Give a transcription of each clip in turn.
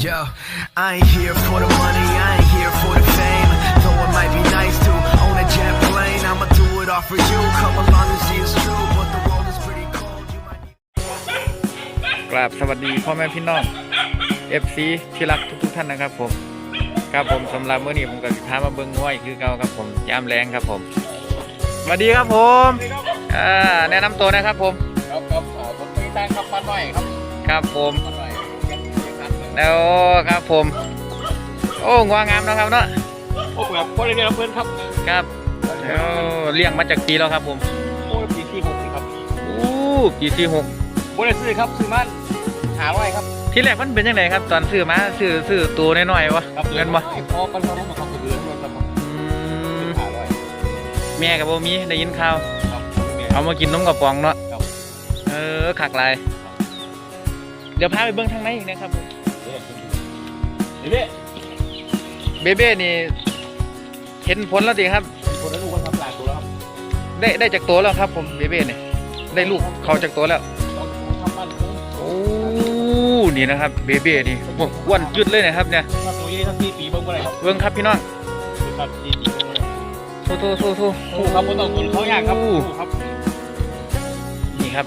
Yo, I ain't here for the money, I ain't here for the fame. Though it might be nice to own a jet plane, I'ma do it all for you. Come along and see it's true, but the world is pretty cold. You might need กราบสวัสดีพ่อแม่พี่น้อง FC ที่รักทุกๆท่านนะครับผม ครับผมสำหรับมื้อนี้ผมกับสิพามาเบิ่งงวยคือเก่าครับผมยามแรงครับผมสวัสดีครับผมอ่าแนะนำตัวนะครับผม ครับครับขอผมมีตังค์ครับมาหน่อยครับ ครับผมมาหน่อยยัง ยังทันเลยแล้วครับผม โอ้งวงามนะครับเนาะโอ้แบบคนเรียนเพื่อนครับครับแล้วเลี้ยงมาจากปีแล้วครับผมโอ้ยปีที่หกนี่ครับอู้ปีที่หกบริซื้อครับซื้อมันหาร้อยครับที่แรกมันเป็นยังไงครับ ตอนซื้อมาซื้อซื้อตัวน้อยๆวะครับเงินบ่พอกันพอมาครับเดือนครับอืมหาร้อยแม่กับบ่มีได้ยินข่าวครับเอามากินนมกระป๋องเนาะครับเออขักลายเดี๋ยวพาไปเบิ้งทางในอีกนะครับผม เดี๋ยวเบเบ้นี่เห็นผลแล้วดีครับ คนนั้นลูกคนทำลายตัวแล้วครับได้ได้จากตัวแล้วครับผมเบเบ้เนี่ยได้ลูกเขาจากตัวแล้ว ต้องทำบ้านเโอ้นี่นะครับเบเบ้นี่โอ้อ้วนจุดเลยนะครับเนี่ยถ้าตัวยี่ทั้งที่ปีเบิ้งเมื่อไรครับเบิ้งครับพี่น้องครับที่ปีเบิ้งเมื่อไรโทโทโทโทคู่ครับคนต้องคนเขายากครับคู่ครับนี่ครับ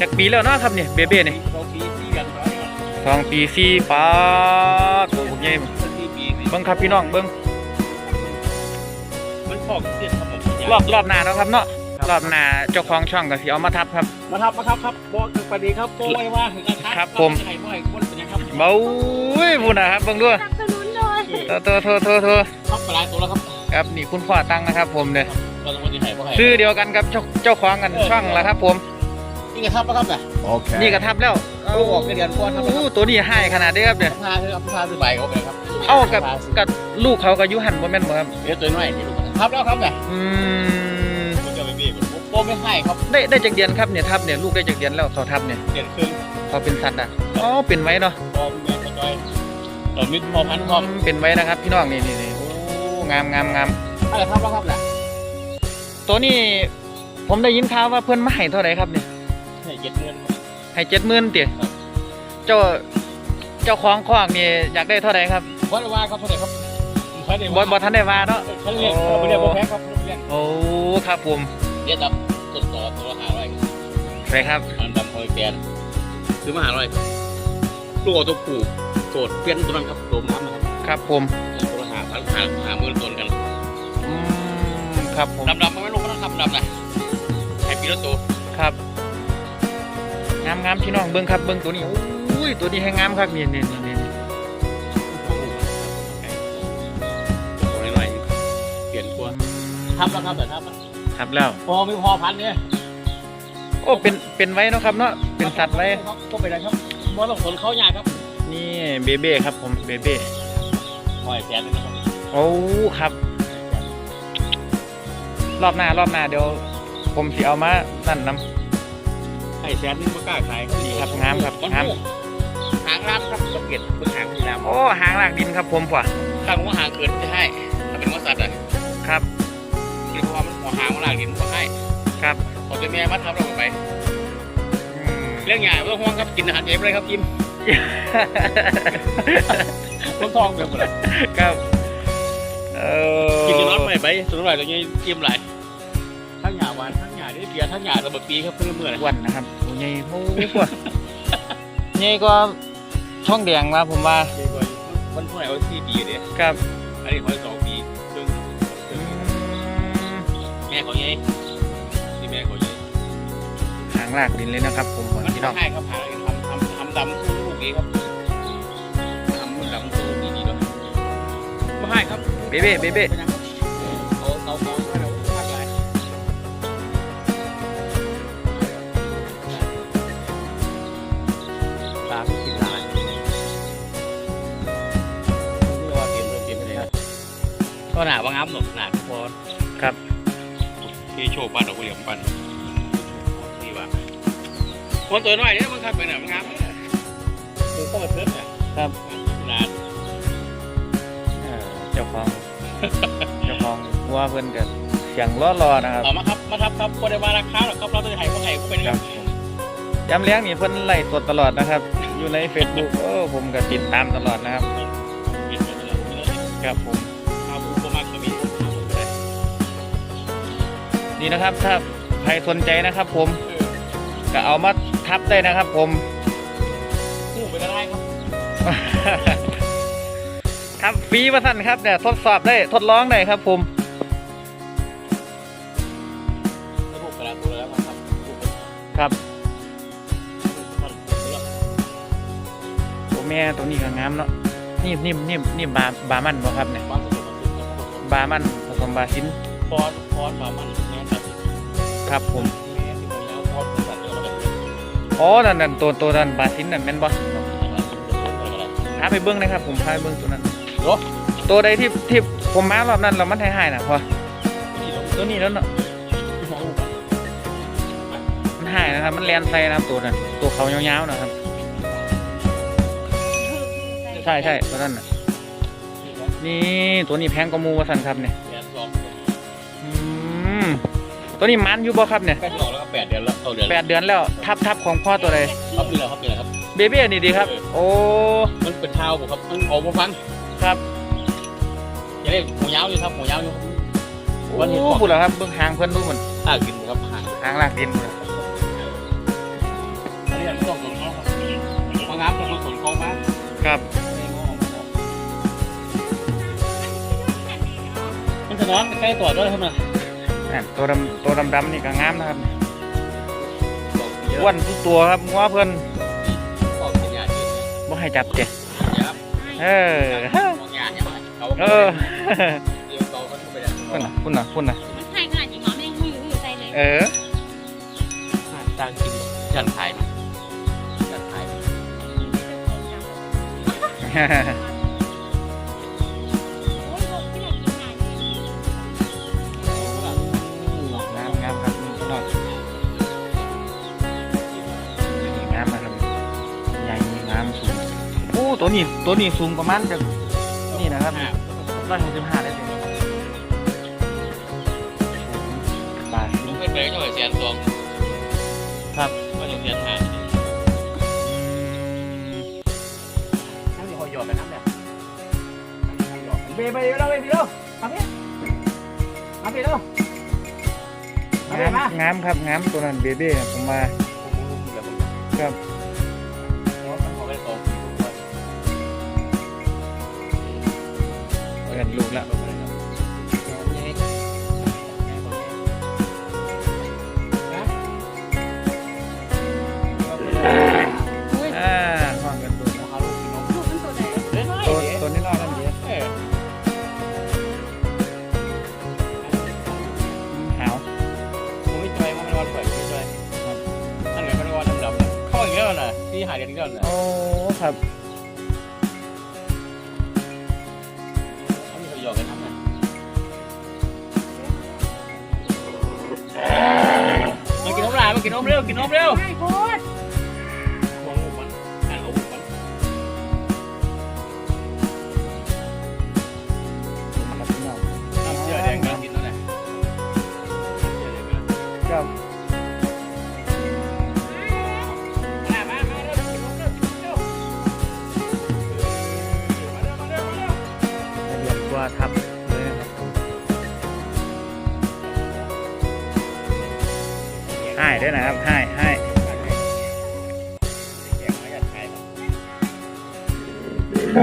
จากปีแล้วเนาะครับเนี่ยเบเบ้เนี่ยเขาปีที่กันไปครับ สองปีสี่ปาดตัวผมใหญ่ที่ปีนี่เบิ้งครับพี่น้องเบิ้งมันฟอกเสียครับผมรอบรอบหน้าเนาะครับเนาะรอบหน้าเจ้าของช่องก็สิเอามาทับครับ มาครับมาครับครับบอกคือประเดี๋ยวครับโป้ไว้ว่าถึงราคาครับผมไข่บ่อยคนเป็นยังครับเบ้าอุ้ยพูดนะครับเบิ่งด้วยสนับสนุนโดยโทโทโทโทโทครับปลายตัวแล้วครับครับนี่คุณพ่อตั้งนะครับ ผมเนี่ยเราต้องคนที่ไข่บ่ไข่ชื่อเดียวกันกับเจ้าเจ้าของกันช่องละครับผม นี่กระทับปะครับเนี่ยนี่ก็ทับแล้วลูกออกในเดือนก่อนครับโอ้ตัวนี้ให้ขนาดนี้ครับเนี่ยพาคือพาซื้อใบเขาไปครับเอ้ากับกับลูกเขากับยุหันบ่แม่นบ่ครับเดี๋ยวตัวน้อยนี่ลูกทับแล้วครับเนี่ยอืมมันจะไปเบี้ยโป้ไม่ให้ครับได้ได้จากเดือนครับเนี่ยทับเนี่ยลูกได้จากเดือนแล้วเขาทับเนี่ยเดือนครึ่งเขาเป็นสัตว์อะอ๋อเป็นไว้เนาะพอเมียกระจอยเรามิดพอพันพร้อมเป็นไว้นะครับ พี่น้องนี่นี่นี่โอ้งามงามงามอะไรทับแล้วครับเนี่ยตัวนี้ผมได้ยินข่าวว่าเพื่อนมาให้เท่าไหร่ครับเนี่ย ให้เจ็ดเดือนให้เจ็ดหมื่นเตี๋ยครับเจ้าเจ้าของคอกนี่อยากได้เท่าไหร่ครับวัดว่าครับเท่าไหร่ครับวัดบอบอทันได้ว่าเนาะเขาเรียกเขาเรียกว่าแพ้ครับเรียกโอ้ครับผมเรียกดับต้นต่อตัวหาร้อยใช่ครับมันดำคอยแกนซื้อมาหาร้อยลูกตัวผูโกรธเปลี่ยนตัวนั้นครับตัวน้ำนะครับครับผมตัวหาพันหาหาหมื่นต้นกันอืมครับผมดำดำมันไม่ลงก็ต้องทำดำนะให้ปีละตัวครับ งามงามพี่น้องเบิ้งครับเบิ้งตัวนี้อุ้ยตัวนี้ให้งามครับนี่นี่นี่นี่ตัวน้อยๆเปลี่ยนตัวทับแล้วครับแต่ทับครับแล้วพอไม่พอพันเนี่ยโอ้เป็นเป็นไว้เนาะครับเนาะเป็นสัตว์ไว้ครับก็ไปได้ครับมอต้องขนเขายากครับ นี่เบเบ้ครับผมเบเบ้หอยแสนเลยนะครับโอ้ครับ รอบหน้ารอบหน้าเดี๋ยวผมสิเอามานั่นนำ ไอ้แสนนี่ไม่กล้าขายนี่ครับงามครับงาม หางรามครับสังเกตเพิ่งหางมีรามโอ้หางลากดินครับผมกว่าข้างว่าหางเกินจะให้ถ้าเป็นว่าสัตว์อะครับคือพอมันหัวหางมันหลากดินมันก็ให้ครับพอตัวเมียมาทำเราไปอืมเรื่องใหญ่ไม่ต้องห่วงครับกินอาหารเองเลยครับกินต้นทองแบบหมดเลยครับเออกินจนร้อนใหม่ไปสุดท้ายตัวนี้กินหลายทั้ง หยาหวานทั้งหยาได้เบียร์ทั้งหยาระเบิดปีครับเพื่อนเมื่อไหร่อ้วันนะครับโอ้ยใหญ่โอ้ยกว่าใหญ่ก็ช่องแดงมาผมว่ามันเท่าไหร่ว่าสี่ปีเนี่ยครับอันนี้ขอสองปีซึ่งอืมแม่เขาไงที่แม่เขาไงหางลากดินเลยนะครับผมบอกมันพี่น้องให้ครับหาทำทำทำดำสู้ลูกนี้ครับทำดำสู้ดีดีด้วยไม่ให้ครับเบเบ้เบเบ้ ก็หนาบางอ้ำหนุกหนาพอครับ ที่โชว์บ้านเราเหลี่ยมปันนี่ว่าคนตัวน้อยเนี่ยมันขับไปไหนมันงามเลยตัวโคตรเทิดเนี่ยครับนานเอ่อเจ้าของเจ้าของวัวเพิ่นกันเสียงล้อรอๆนะครับเอามาครับมาทับครับคนได้มาราคาหรอกครับเราจะให้คนไห้ก็เป็นครับย้ำเลี้ยงนี่เพิ่นไล่สดตลอดนะครับ อยู่ใน Facebook เออผมก็ติดตามตลอดนะครับ ครับผม นี่นะครับถ้าใครสนใจนะครับผมเออก็เอามาทับได้นะครับผมผู้ไปได้ครับครับฟรีมาสั่นครับเนี่ยทดสอบได้ทดลองได้ครับผมถ้าผู้ไปได้ตัวแล้วครับผู้ไปครับท่านเลือกตัวแม่ตัวนี้ก็งามเนาะนี่นี่นี่นี่บาบามันบ่ครับเนี่ยบ้านผสมผสมกับผสมบามันผสมบาซินฟอนฟอนมามันแม่ตัด ครับผมแม่ที่ผมยาวฟอนตัดเดียวแล้วกันอ๋อนั่นนั่นตัวตัวนั้นบาซินนั่นแม่นบ่ก็ได้พาไปเบิ้งนะครับผมพาไปเบิ้งตัวนั้นโอ้ตัวใดที่ที่ผมมารอบนั้นเรามันหายๆนะพอที่ลงตัวนี้แล้วเนาะที่มองลูกกันมันหายนะครับ มันแลนไซนะครับตัวนั้นตัวเขายาวๆนะครับ ใช่ใช่ตัวนั้นน่ะนี่ตัวนี้แพงกว่าหมูวะสันครับเนี่ยแปดสองอืม ตัวนี้มันอยู่บ่ครับเนี่ยใกล้จะออกแล้วครับแปดเดือนแล้วเข้าเดือนแปดเดือนแล้วทับทับของพ่อตัวใดครับนี่แหละครับนี่แหละครับ เบบี้อันนี้ดีครับ โอ้มันเป็นเท้าผมครับมันออกมาฟังครับจะได้หมูยาวอยู่ครับหมูยาวอยู่ครับโอ้บุญเหรอครับเบิ้งหางเพื่อนดูเหมือนถ้ากินครับหางหางลากดินพุ่นเหรออันนี้ต้องสนเขาครับมางามต้องสนเขามากครับมันจะนอนใกล้ตัวด้วยครับนะ อะตัวดำตัวดำๆนี่ก็งามนะครับอ้วนทุกตัวครับงัวเพื่อนก็เป็นยาที่บ่ให้จับเจ้ยับเออของยาเนี่ยเขาเออเดี๋ยวเขาเขาไปได้พุ่นน่ะพุ่นน่ะพุ่นน่ะมันใช่ขนาดนี้หมอไม่ยังหือหือใจเลยเออต่างกินยันขายยันขาย ตัวนี้ตัวนี้สูงประมาณจะนี่นะครับร้อยหกสิบห้าได้เลยบาทลุงเคยไปก็ไปเสียนตองครับก็ยังเสียนหาอืมน้ำมีหอยหยอดไปน้ำเนี่ยเบย์ไปเร็วเบย์เร็วมาพี่มาพี่เร็วงามงามครับงามตัวนั้นเบเบ้ผมมาครับ เปิดลูกแล้วอ่าห้องกันตัวลูกมันตัวไหนตัวตัวนี้รอดนั่นเดียวหาวผมไม่ใจว่ามันวันเปิดไม่ใจนั่นไงมันวันดำๆเข้าอีกแล้วนะที่หายเดือนอีกแล้วนะโอ้ครับ นนมลายมากินนมเร็วกินนมเร็ว ครั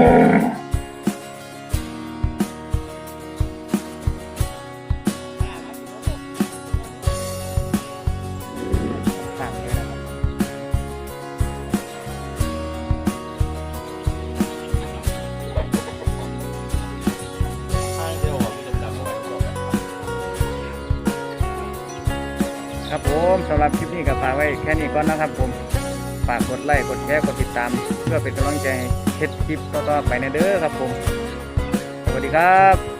บผมสำหรับคลิปนี้ก็ฝากไว้แค่นี้ก่อนนะครับผม ฝากกดไลค์กดแชร์กดติดตาม เพื่อเป็นกำลังใจให้เฮ็ดคลิปต่อๆไปในเด้อครับผม สวัสดีครับ